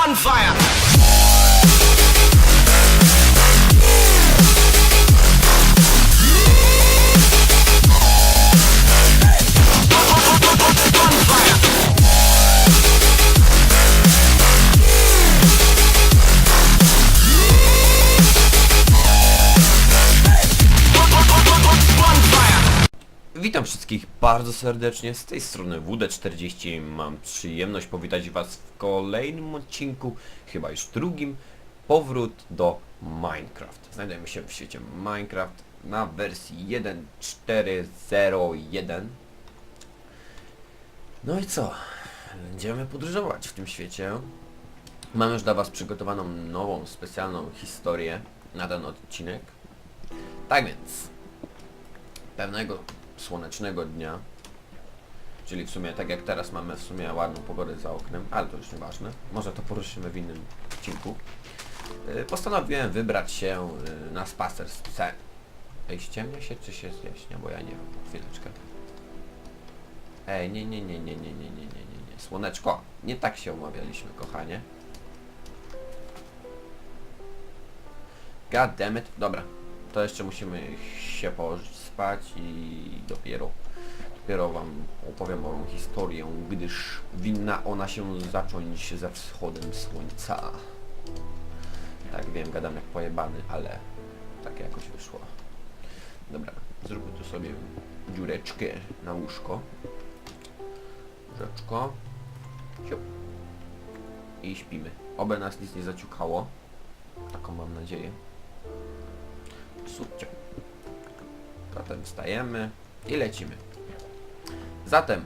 on fire. Bardzo serdecznie, z tej strony WD40 mam przyjemność powitać Was w kolejnym odcinku, chyba już drugim, powrót do Minecraft. Znajdujemy się w świecie Minecraft na wersji 1.4.0.1 No i co? Będziemy podróżować w tym świecie. Mam już dla Was przygotowaną nową, specjalną historię na ten odcinek. Tak więc, pewnego słonecznego dnia, czyli w sumie tak jak teraz mamy w sumie ładną pogodę za oknem, ale to już nieważne, może to poruszymy w innym odcinku, yy, postanowiłem wybrać się yy, na spacer z psem. Ej, ściemnia się czy się zjaśnia, bo ja nie wiem, chwileczkę. Ej, nie, nie, nie, nie, nie, nie, nie, nie, nie, nie, słoneczko, nie tak się umawialiśmy, kochanie. God damn it. Dobra, to jeszcze musimy się położyć spać i dopiero dopiero wam opowiem moją historię, gdyż winna ona się zacząć ze wschodem słońca. Tak wiem, gadam jak pojebany, ale tak jakoś wyszło. Dobra, zróbmy tu sobie dziureczkę na łóżko. Siup. I śpimy. Oby nas nic nie zaciukało. Taką mam nadzieję. Subcio. Zatem wstajemy i lecimy. Zatem,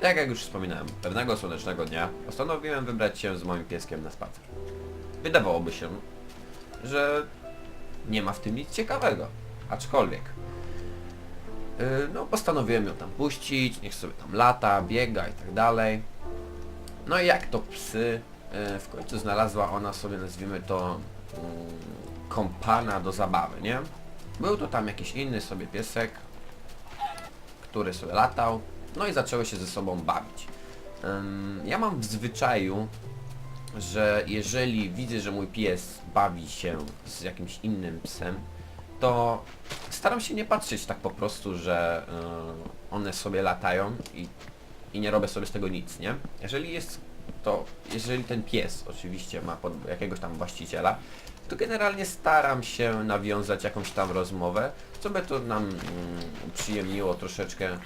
tak jak już wspominałem, pewnego słonecznego dnia postanowiłem wybrać się z moim pieskiem na spacer. Wydawałoby się, że nie ma w tym nic ciekawego. Aczkolwiek, yy, no postanowiłem ją tam puścić, niech sobie tam lata, biega i tak dalej. No i jak to psy, yy, w końcu znalazła ona sobie, nazwijmy to, yy, kompana do zabawy, nie? Był to tam jakiś inny sobie piesek, który sobie latał, no i zaczęły się ze sobą bawić. Ja mam w zwyczaju, że jeżeli widzę, że mój pies bawi się z jakimś innym psem, to staram się nie patrzeć tak po prostu, że y, one sobie latają i, i nie robię sobie z tego nic, nie? Jeżeli jest to, jeżeli ten pies oczywiście ma pod jakiegoś tam właściciela, to generalnie staram się nawiązać jakąś tam rozmowę, co by to nam mm, przyjemniło troszeczkę.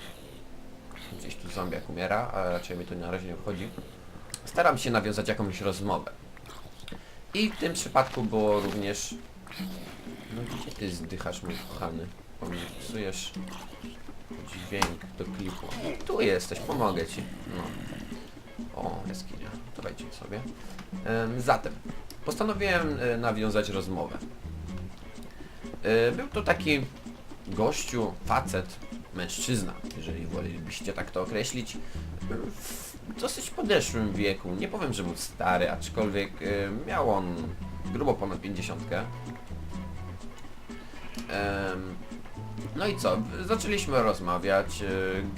Gdzieś tu zombiak umiera, a raczej mi to na razie nie wchodzi. Staram się nawiązać jakąś rozmowę. I w tym przypadku było również... No gdzie ty zdychasz mój kochany? Bo mi psujesz dźwięk do klipu. Tu jesteś, pomogę ci. No. O, jaskinia. To wejdźmy sobie. Em, zatem, postanowiłem e, nawiązać rozmowę. E, Był to taki gościu, facet, mężczyzna, jeżeli wolelibyście tak to określić, w dosyć podeszłym wieku. Nie powiem, że był stary, aczkolwiek e, miał on grubo ponad 50. Em, No i co? Zaczęliśmy rozmawiać. e,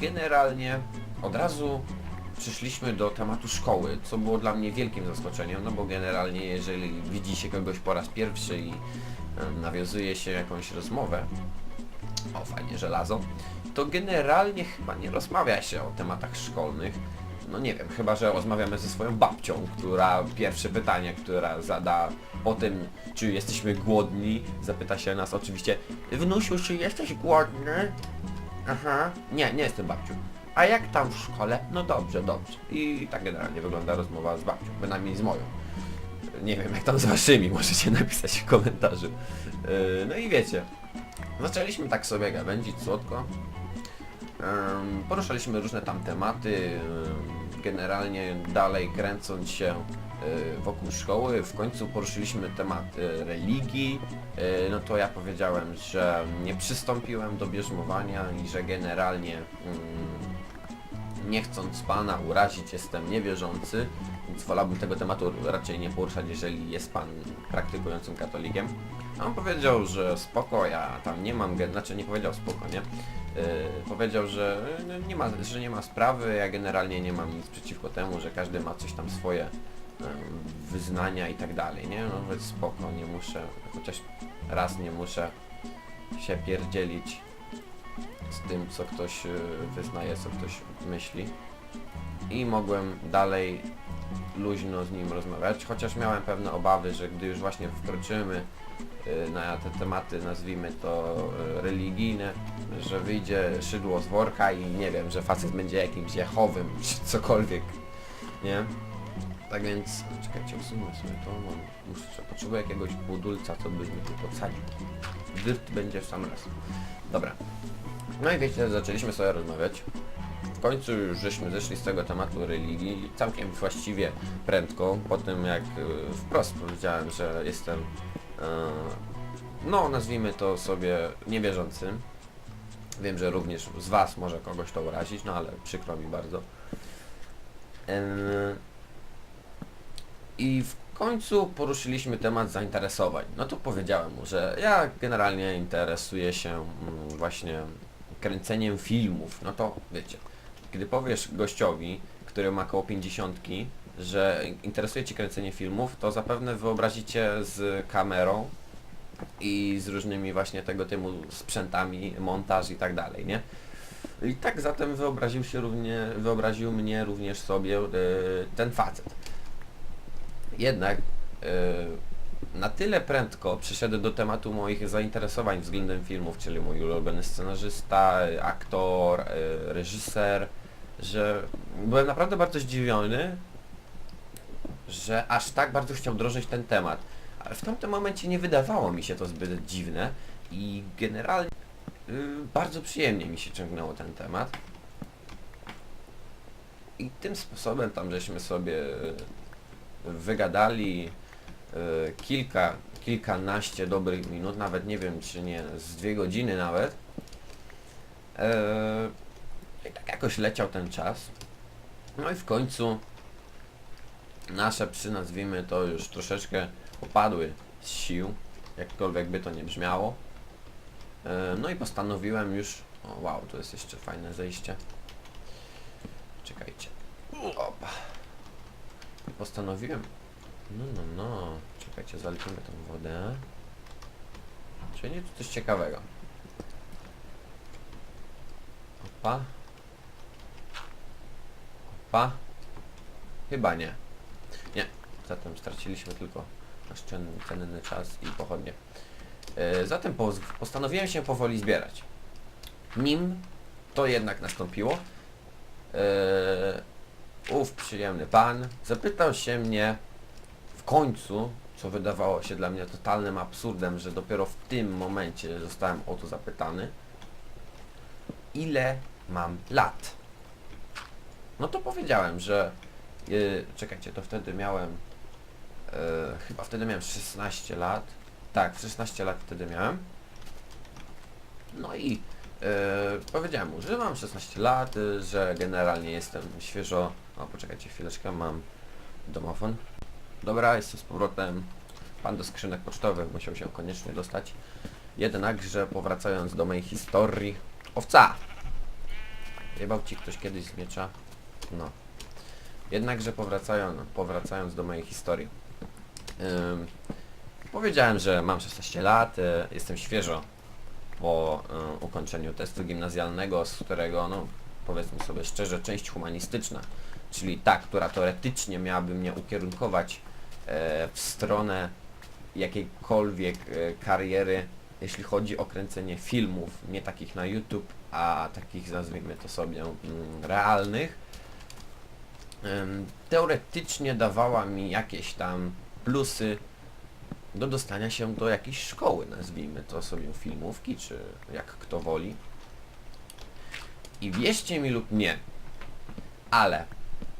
Generalnie od razu przyszliśmy do tematu szkoły, co było dla mnie wielkim zaskoczeniem, no bo generalnie jeżeli widzi się kogoś po raz pierwszy i nawiązuje się jakąś rozmowę, o fajnie żelazo, to generalnie chyba nie rozmawia się o tematach szkolnych. No nie wiem, chyba że rozmawiamy ze swoją babcią, która pierwsze pytanie, która zada po tym, czy jesteśmy głodni, zapyta się nas oczywiście Wnusiu, czy jesteś głodny? Aha. Nie, nie jestem babcią. A jak tam w szkole? No dobrze, dobrze. I tak generalnie wygląda rozmowa z babcią, bynajmniej z moją. Nie wiem jak tam z waszymi, możecie napisać w komentarzu. Yy, no i wiecie, zaczęliśmy tak sobie gawędzić słodko. Poruszaliśmy różne tam tematy, generalnie dalej kręcąc się y, wokół szkoły. W końcu poruszyliśmy temat y, religii. Y, No to ja powiedziałem, że nie przystąpiłem do bierzmowania i że generalnie ym, nie chcąc Pana urazić, jestem niewierzący, więc wolałbym tego tematu raczej nie poruszać, jeżeli jest Pan praktykującym katolikiem. A on powiedział, że spoko, ja tam nie mam, znaczy nie powiedział spoko, nie? Yy, powiedział, że yy, nie, ma, że nie ma sprawy, ja generalnie nie mam nic przeciwko temu, że każdy ma coś tam swoje wyznania i tak dalej, nie? No więc spoko, nie muszę, chociaż raz nie muszę się pierdzielić z tym, co ktoś y, wyznaje, co ktoś myśli. I mogłem dalej luźno z nim rozmawiać, chociaż miałem pewne obawy, że gdy już właśnie wkroczymy y, na te tematy, nazwijmy to y, religijne, że wyjdzie szydło z worka i nie wiem, że facet będzie jakimś jechowym, czy cokolwiek, nie? Tak więc, czekajcie, usunę sobie to, mam, muszę, potrzebuję jakiegoś budulca, co by mi tu podsadził. Dyrt będzie w sam raz. Dobra. No i wiecie, zaczęliśmy sobie rozmawiać. W końcu już żeśmy zeszli z tego tematu religii całkiem właściwie prędko, po tym jak y, wprost powiedziałem, że jestem, y, no nazwijmy to sobie niewierzącym. Wiem, że również z Was może kogoś to urazić, no ale przykro mi bardzo. I w końcu poruszyliśmy temat zainteresowań. No to powiedziałem mu, że ja generalnie interesuję się mm, właśnie kręceniem filmów. No to wiecie, gdy powiesz gościowi, który ma około 50, że interesuje Cię kręcenie filmów, to zapewne wyobrazicie z kamerą i z różnymi właśnie tego typu sprzętami, montaż i tak dalej, nie? I tak zatem wyobraził się równie, wyobraził mnie również sobie e, ten facet. Jednak e, na tyle prędko przyszedł do tematu moich zainteresowań względem filmów, czyli mój ulubiony scenarzysta, aktor, e, reżyser, że byłem naprawdę bardzo zdziwiony, że aż tak bardzo chciał drążyć ten temat. Ale w tamtym momencie nie wydawało mi się to zbyt dziwne i generalnie y, bardzo przyjemnie mi się ciągnęło ten temat. I tym sposobem tam żeśmy sobie y, wygadali kilka, kilkanaście dobrych minut, nawet nie wiem czy nie z dwie godziny nawet. E, I tak jakoś leciał ten czas. No i w końcu nasze psy, nazwijmy to już troszeczkę opadły z sił, jakkolwiek by to nie brzmiało. E, No i postanowiłem już... O wow, tu jest jeszcze fajne zejście. Czekajcie. Opa. Postanowiłem... No, no, no. Czekajcie, zalczymy tą wodę. Czyli tu coś ciekawego. Opa. Opa. Chyba nie. Nie. Zatem straciliśmy tylko nasz cenny, czas i pochodnie. E, zatem postanowiłem się powoli zbierać. Nim to jednak nastąpiło, e, ów przyjemny pan zapytał się mnie w końcu, co wydawało się dla mnie totalnym absurdem, że dopiero w tym momencie zostałem o to zapytany, ile mam lat. No to powiedziałem, że yy, czekajcie, to wtedy miałem yy, chyba wtedy miałem 16 lat. Tak, 16 lat wtedy miałem. No i yy, powiedziałem mu, że mam 16 lat, że generalnie jestem świeżo... O, poczekajcie chwileczkę, mam domofon. Dobra, jestem z powrotem. Pan do skrzynek pocztowych musiał się koniecznie dostać. Jednakże powracając do mojej historii... Owca! Jebał ci ktoś kiedyś z miecza? No. Jednakże powracając, powracając do mojej historii. Ym, powiedziałem, że mam 16 lat, y, jestem świeżo po y, ukończeniu testu gimnazjalnego, z którego, no powiedzmy sobie szczerze, część humanistyczna, czyli ta, która teoretycznie miałaby mnie ukierunkować w stronę jakiejkolwiek e, kariery, jeśli chodzi o kręcenie filmów, nie takich na YouTube, a takich nazwijmy to sobie mm, realnych, teoretycznie dawała mi jakieś tam plusy do dostania się do jakiejś szkoły, nazwijmy to sobie filmówki, czy jak kto woli. I wierzcie mi lub nie, ale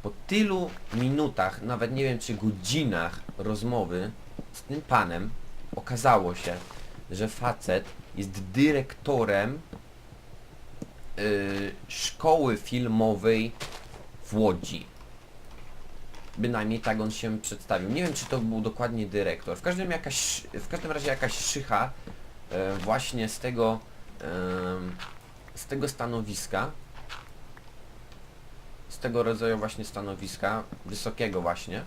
po tylu minutach, nawet nie wiem czy godzinach rozmowy z tym panem, okazało się, że facet jest dyrektorem y, szkoły filmowej w Łodzi. Bynajmniej tak on się przedstawił. Nie wiem, czy to był dokładnie dyrektor. W każdym, jakaś, w każdym razie jakaś szycha e, właśnie z tego, em, z tego stanowiska, tego rodzaju właśnie stanowiska, wysokiego właśnie,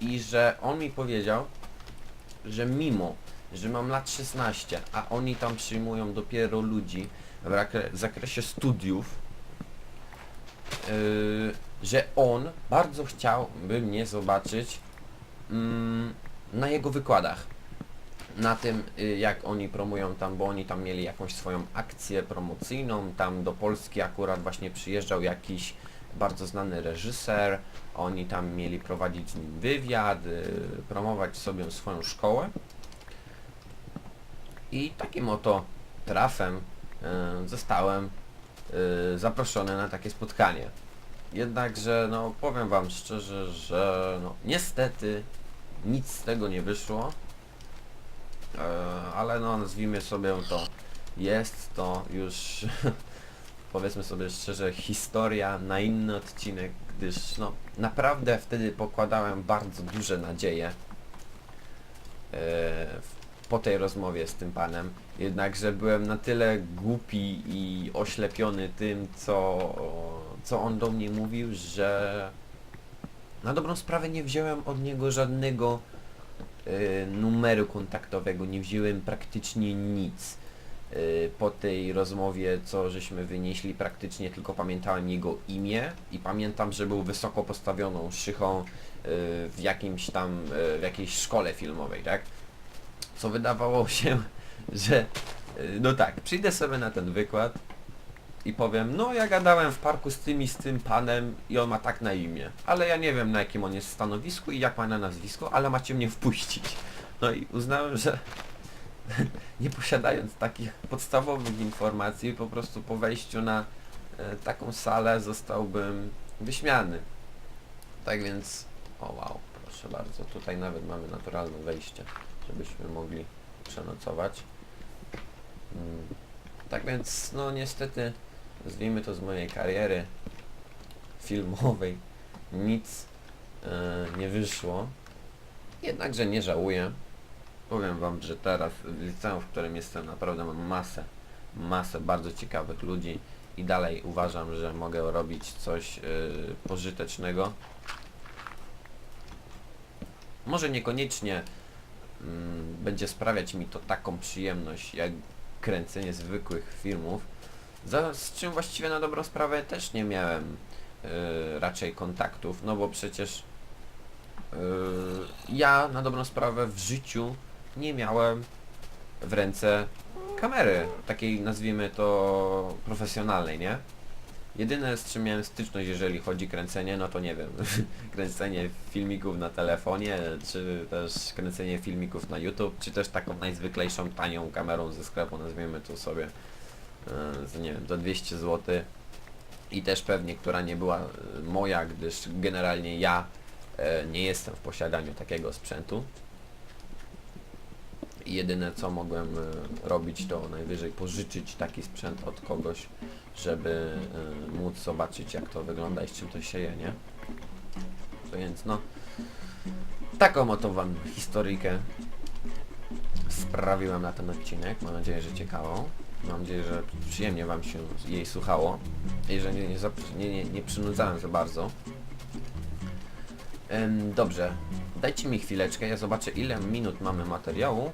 i że on mi powiedział, że mimo, że mam lat 16, a oni tam przyjmują dopiero ludzi w zakresie studiów, yy, że on bardzo chciałby mnie zobaczyć mm, na jego wykładach. Na tym, y, jak oni promują tam, bo oni tam mieli jakąś swoją akcję promocyjną, tam do Polski akurat właśnie przyjeżdżał jakiś bardzo znany reżyser, oni tam mieli prowadzić z nim wywiad, y, promować sobie swoją szkołę. I takim oto trafem y, zostałem y, zaproszony na takie spotkanie. Jednakże, no powiem wam szczerze, że no, niestety nic z tego nie wyszło. E, ale no nazwijmy sobie to, jest to już powiedzmy sobie szczerze historia na inny odcinek, gdyż no naprawdę wtedy pokładałem bardzo duże nadzieje w- po tej rozmowie z tym panem, jednakże byłem na tyle głupi i oślepiony tym, co, co on do mnie mówił, że na dobrą sprawę nie wziąłem od niego żadnego e, numeru kontaktowego, nie wziąłem praktycznie nic. E, Po tej rozmowie, co żeśmy wynieśli, praktycznie tylko pamiętałem jego imię i pamiętam, że był wysoko postawioną szychą e, w jakimś tam, e, w jakiejś szkole filmowej, tak? Co wydawało się, że no tak, przyjdę sobie na ten wykład i powiem, no ja gadałem w parku z tym i z tym panem i on ma tak na imię, ale ja nie wiem na jakim on jest stanowisku i jak ma na nazwisko, ale macie mnie wpuścić. No i uznałem, że nie posiadając takich podstawowych informacji, po prostu po wejściu na e, taką salę zostałbym wyśmiany. Tak więc, o wow, proszę bardzo, tutaj nawet mamy naturalne wejście, żebyśmy mogli przenocować. Mm, Tak więc, no niestety, nazwijmy to z mojej kariery filmowej, nic e, nie wyszło. Jednakże nie żałuję. Powiem wam, że teraz w liceum, w którym jestem, naprawdę mam masę, masę bardzo ciekawych ludzi i dalej uważam, że mogę robić coś e, pożytecznego. Może niekoniecznie mm, będzie sprawiać mi to taką przyjemność, jak kręcenie zwykłych filmów, za, z czym właściwie na dobrą sprawę też nie miałem y, raczej kontaktów, no bo przecież y, ja na dobrą sprawę w życiu nie miałem w ręce kamery, takiej nazwijmy to profesjonalnej, nie? Jedyne z czym miałem styczność, jeżeli chodzi kręcenie, no to nie wiem, kręcenie filmików na telefonie, czy też kręcenie filmików na YouTube, czy też taką najzwyklejszą tanią kamerą ze sklepu, nazwijmy to sobie, e, za, nie wiem, za 200 zł. I też pewnie, która nie była e, moja, gdyż generalnie ja e, nie jestem w posiadaniu takiego sprzętu. Jedyne co mogłem e, robić to najwyżej pożyczyć taki sprzęt od kogoś, żeby e, móc zobaczyć jak to wygląda i z czym to się je, nie? Więc no, taką oto wam historyjkę sprawiłem na ten odcinek. Mam nadzieję, że ciekawą. Mam nadzieję, że przyjemnie wam się jej słuchało i że nie, nie, nie, nie, przynudzałem za bardzo. Dobrze, dajcie mi chwileczkę, ja zobaczę ile minut mamy materiału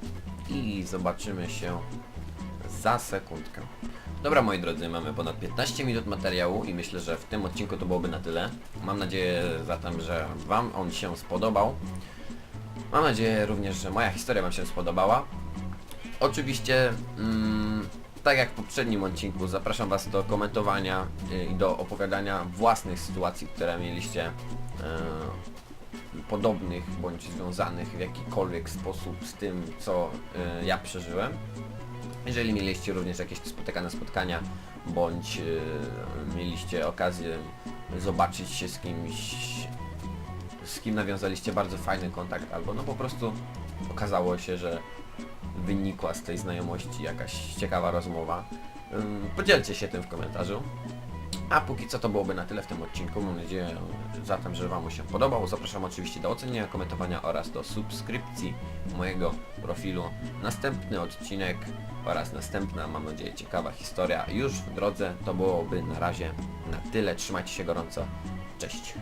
i zobaczymy się za sekundkę. Dobra moi drodzy, mamy ponad 15 minut materiału i myślę, że w tym odcinku to byłoby na tyle. Mam nadzieję zatem, że Wam on się spodobał. Mam nadzieję również, że moja historia Wam się spodobała. Oczywiście, mm, tak jak w poprzednim odcinku, zapraszam Was do komentowania y, i do opowiadania własnych sytuacji, które mieliście e, podobnych bądź związanych w jakikolwiek sposób z tym, co y, ja przeżyłem. Jeżeli mieliście również jakieś spotykane spotkania, bądź y, mieliście okazję zobaczyć się z kimś, z kim nawiązaliście bardzo fajny kontakt, albo no po prostu okazało się, że wynikła z tej znajomości jakaś ciekawa rozmowa, ym, podzielcie się tym w komentarzu. A póki co to byłoby na tyle w tym odcinku. Mam nadzieję zatem, że Wam się podobał. Zapraszam oczywiście do oceniania, komentowania oraz do subskrypcji mojego profilu. Następny odcinek oraz następna, mam nadzieję, ciekawa historia już w drodze. To byłoby na razie na tyle. Trzymajcie się gorąco. Cześć.